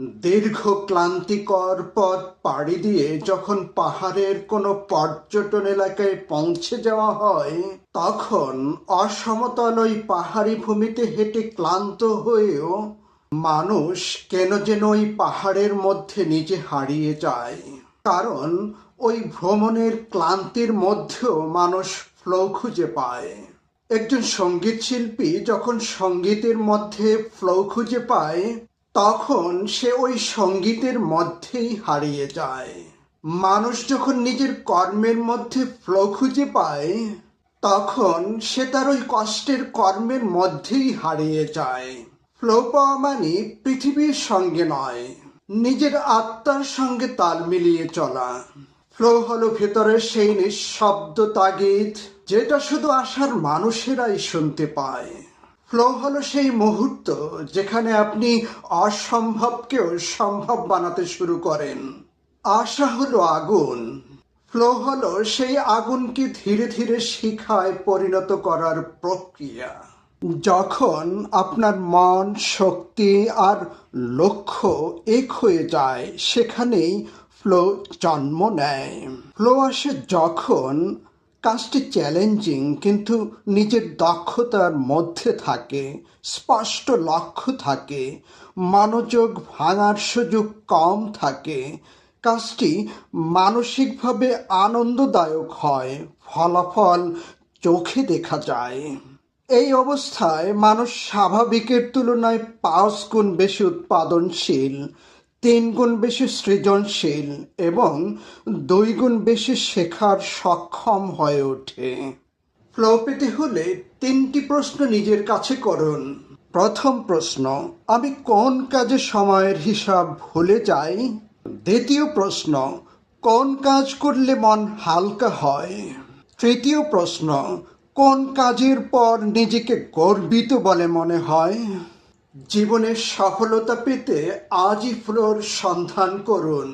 দীর্ঘ ক্লান্তিকর পথ পাড়ি দিয়ে যখন পাহাড়ের কোনো পর্যটন এলাকায় পৌঁছে যাওয়া হয়, তখন অসমতল ওই পাহাড়ি ভূমিতে হেঁটে ক্লান্ত হয়েও মানুষ কেন যেন ওই পাহাড়ের মধ্যে নিজে হারিয়ে যায়। কারণ ওই ভ্রমণের ক্লান্তির মধ্যেও মানুষ ফ্লো খুঁজে পায়। একজন সংগীত শিল্পী যখন সঙ্গীতের মধ্যে ফ্লো খুঁজে পায় তখন সে ওই সঙ্গীতের মধ্যেই হারিয়ে যায়। মানুষ যখন নিজের কর্মের মধ্যে ফ্লো খুঁজে পায়, তখন সে তার ওই কষ্টের কর্মের মধ্যেই হারিয়ে যায়। ফ্লো পাওয়া মানে পৃথিবীর সঙ্গে নয়, নিজের আত্মার সঙ্গে তাল মিলিয়ে চলা। ফ্লো হলো ভেতরের সেই নিঃশব্দ তাগিদ, যেটা শুধু আসার মানুষেরাই শুনতে পায়। ফ্লো হলো সেই মুহূর্ত যেখানে আপনি অসম্ভবকেও সম্ভব বানাতে শুরু করেন। আশা হলো আগুন। ফ্লো হলো সেই আগুনকে ধীরে ধীরে শিখায় পরিণত করার প্রক্রিয়া। যখন আপনার মন, শক্তি আর লক্ষ্য এক হয়ে যায়, সেখানেই ফ্লো জন্ম নেয়। ফ্লো আসে যখন কাজটি চ্যালেঞ্জিং কিন্তু নিজের দক্ষতার মধ্যে থাকে, স্পষ্ট লক্ষ্য থাকে, মনোযোগ ভাঙার সুযোগ কম থাকে, কাজটি মানসিকভাবে আনন্দদায়ক হয়, ফলাফল চোখে দেখা যায়। এই অবস্থায় মানুষ স্বাভাবিকের তুলনায় পাঁচ গুণ বেশি উৎপাদনশীল। তিন গুণ বেশি সৃজনশীল এবং দুই গুণ বেশি শেখার সক্ষম হয়ে ওঠে। ফ্লো পেতে হলে তিনটি প্রশ্ন নিজের কাছে করুন। প্রথম প্রশ্ন, আমি কোন কাজে সময়ের হিসাব ভুলে যাই? দ্বিতীয় প্রশ্ন, কোন কাজ করলে মন হালকা হয়? তৃতীয় প্রশ্ন, কোন কাজের পর নিজেকে গর্বিত বলে মনে হয়? জীবনের সফলতা পেতে আজই ফ্লোর সন্ধান করুন।